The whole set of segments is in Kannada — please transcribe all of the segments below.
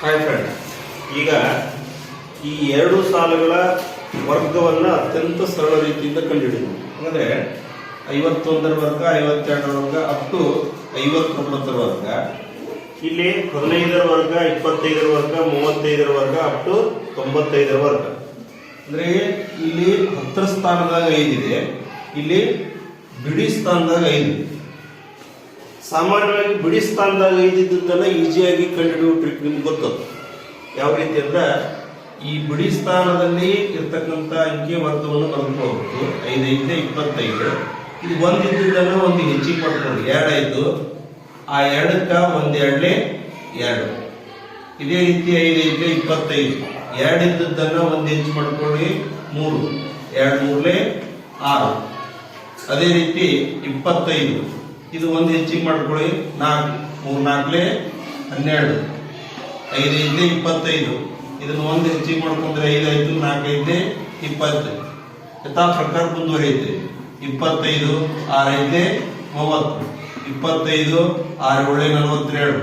ಹಾಯ್ ಫ್ರೆಂಡ್ ಈಗ ಈ ಎರಡು ಸಾಲುಗಳ ವರ್ಗವನ್ನು ಅತ್ಯಂತ ಸರಳ ರೀತಿಯಿಂದ ಕಂಡುಹಿಡಿದ್ವಿ ಅಂದರೆ ಐವತ್ತೊಂದರ ವರ್ಗ, ಐವತ್ತೆರಡರ ವರ್ಗ ಅಪ್ ಟು ಐವತ್ತೊಂಬತ್ತರ ವರ್ಗ. ಇಲ್ಲಿ ಹದಿನೈದರ ವರ್ಗ, ಇಪ್ಪತ್ತೈದರ ವರ್ಗ, ಮೂವತ್ತೈದರ ವರ್ಗ ಅಪ್ ಟು ತೊಂಬತ್ತೈದರ ವರ್ಗ. ಅಂದರೆ ಇಲ್ಲಿ ಹತ್ತರ ಸ್ಥಾನದಾಗ ಐದಿದೆ. ಇಲ್ಲಿ ಬಿಡಿ ಸ್ಥಾನದಾಗ ಐದಿದೆ. ಸಾಮಾನ್ಯವಾಗಿ ಬಿಡಿ ಸ್ಥಾನದಾಗ ಇದ್ದಿದ್ದನ್ನು ಈಸಿಯಾಗಿ ಕಂಡುಹಿಡಿಯುವ ಟ್ರಿಕ್ ನಿಮ್ಗೆ ಗೊತ್ತದ. ಯಾವ ರೀತಿ ಅಂದ್ರೆ ಈ ಬಿಡಿ ಸ್ಥಾನದಲ್ಲಿ ಇರ್ತಕ್ಕಂಥ ಅಂಕಿ ವರ್ಗವನ್ನು ಬರೆದುಕೋಬೇಕು ಐದೈದ ಐದು ಇಪ್ಪತ್ತೈದು. ಇದು ಒಂದು ಇದ್ದಿದ್ದನ್ನ ಒಂದು ಹೆಚ್ಚಿಗೆ ಮಾಡ್ಕೊಂಡು ಎರಡೈದು. ಆ ಎರಡಕ್ಕ ಒಂದು ಎರಡಲೇ ಎರಡು. ಇದೇ ರೀತಿ ಐದೈದ ಐದು ಇಪ್ಪತ್ತೈದು ಎರಡಿದ್ದನ್ನ ಒಂದು ಹೆಚ್ಚು ಮಾಡ್ಕೊಳ್ಳಿ. ಮೂರು. ಎರಡು ಮೂರಲೇ ಆರು. ಅದೇ ರೀತಿ ಇಪ್ಪತ್ತೈದು. ಇದು ಒಂದು ಹೆಚ್ಚಿಗೆ ಮಾಡ್ಕೊಳ್ಳಿ ನಾಲ್ಕು, ಮೂರು, ನಾಲ್ಕಲೇ, ಹನ್ನೆರಡು. ಐದು ಐದನೇ ಇಪ್ಪತ್ತೈದು. ಇದನ್ನ ಒಂದು ಹೆಚ್ಚಿಗೆ ಮಾಡ್ಕೊಂಡ್ರೆ ಐದು ಐದು ನಾಲ್ಕು ಐದನೇ ಇಪ್ಪತ್ತು. ಯಥಾ ಪ್ರಕಾರ ಮುಂದುವರಿಯುತ್ತೆ ಇಪ್ಪತ್ತೈದು, ಆರು ಐದನೇ ಮೂವತ್ತು. ಇಪ್ಪತ್ತೈದು, ಆರು ಒಳ್ಳೆ ನಲವತ್ತೆರಡು.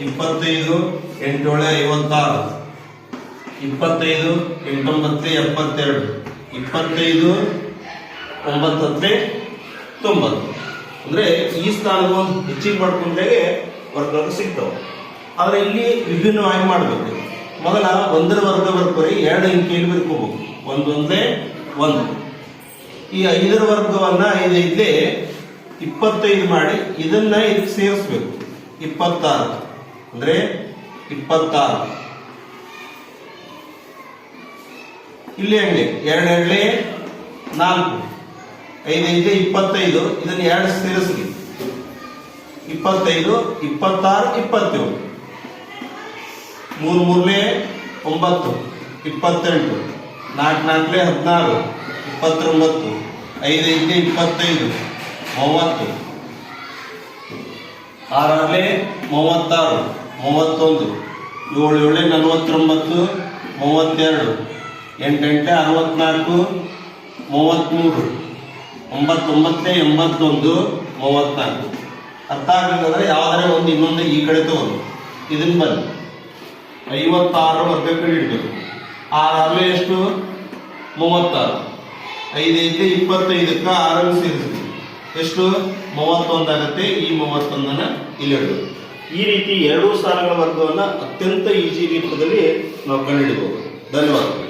ಇಪ್ಪತ್ತೈದು ಎಂಟೇಳೆ ಐವತ್ತಾರು. ಇಪ್ಪತ್ತೈದು ಎಂಟೊಂಬತ್ತೆ ಎಪ್ಪತ್ತೆರಡು. ಇಪ್ಪತ್ತೈದು ಒಂಬತ್ತತ್ತೆ ತೊಂಬತ್ತು. ಅಂದ್ರೆ ಈ ಸ್ಥಾನದ ಒಂದು ಹೆಚ್ಚಿಗೆ ಮಾಡ್ಕೊಂಡಾಗೆ ವರ್ಗಗಳು ಸಿಗ್ತವೆ. ಆದ್ರೆ ಇಲ್ಲಿ ವಿಭಿನ್ನವಾಗಿ ಮಾಡಬೇಕು. ಮೊದಲ ಒಂದರ ವರ್ಗ ಬರ್ಕೋರಿ, ಎರಡು ಅಂಕಿಯಲ್ಲಿ ಬರ್ಕೋಬೇಕು. ಒಂದೊಂದೇ ಒಂದು. ಈ ಐದರ ವರ್ಗವನ್ನ ಐದು ಐದೇ ಇಪ್ಪತ್ತೈದು ಮಾಡಿ ಇದನ್ನ ಇದಕ್ಕೆ ಸೇರಿಸ್ಬೇಕು. ಇಪ್ಪತ್ತಾರು. ಅಂದ್ರೆ ಇಪ್ಪತ್ತಾರು. ಇಲ್ಲಿ ಹಂಗೆ? ಎರಡೆರಡೇ ನಾಲ್ಕು. ಐದೈದು ಇಪ್ಪತ್ತೈದು, ಇದನ್ನ ಎರಡು ಸೇರಿಸ್ಲಿ ಇಪ್ಪತ್ತೈದು, ಇಪ್ಪತ್ತಾರು, ಇಪ್ಪತ್ತೇಳು. ಮೂರು ಮೂರನೇ, ಒಂಬತ್ತು. ಇಪ್ಪತ್ತೆಂಟು. ನಾಲ್ಕು ನಾಲ್ಕನೇ, ಹದಿನಾರು. ಇಪ್ಪತ್ತೊಂಬತ್ತು. ಐದೈದು ಇಪ್ಪತ್ತೈದು. ಮೂವತ್ತು. ಆರನೇ ಮೂವತ್ತಾರು. ಮೂವತ್ತೊಂದು. ಏಳು ಏಳೆ, ನಲವತ್ತೊಂಬತ್ತು. ಮೂವತ್ತೆರಡು. ಎಂಟೆಂಟೆ ಅರವತ್ನಾಲ್ಕು. ಮೂವತ್ತ್ಮೂರು. ಒಂಬತ್ತೊಂಬತ್ತೇ ಎಂಬತ್ತೊಂದು ಮೂವತ್ನಾಲ್ಕು. ಅರ್ಥ ಆಗಲಿಲ್ಲಂದ್ರೆ ಯಾವ್ದಾರ ಒಂದು ಇನ್ನೊಂದು ಈ ಕಡೆ ತಗೊಂಡು. ಇದನ್ನ ಬನ್ನಿ. ಐವತ್ತಾರು ವರ್ಗ ಕಡೆ ಇಡಬೇಕು. ಆರಲ್ಲೇ ಎಷ್ಟು? ಮೂವತ್ತಾರು. ಐದೈದು ಇಪ್ಪತ್ತೈದಕ್ಕೆ ಆರನ್ನು ಸೇರಿಸ್ತೀವಿ ಎಷ್ಟು? ಮೂವತ್ತೊಂದಾಗತ್ತೆ ಈ ಮೂವತ್ತೊಂದನ್ನ ಇಲ್ಲಿ ಇಡಬೇಕು. ಈ ರೀತಿ ಎರಡೂ ಸಾಲಗಳ ವರ್ಗವನ್ನು ಅತ್ಯಂತ ಈಜಿ ರೀತಿಯಲ್ಲಿ ನಾವು ಕಂಡುಹಿಡಬಹುದು ಧನ್ಯವಾದಗಳು.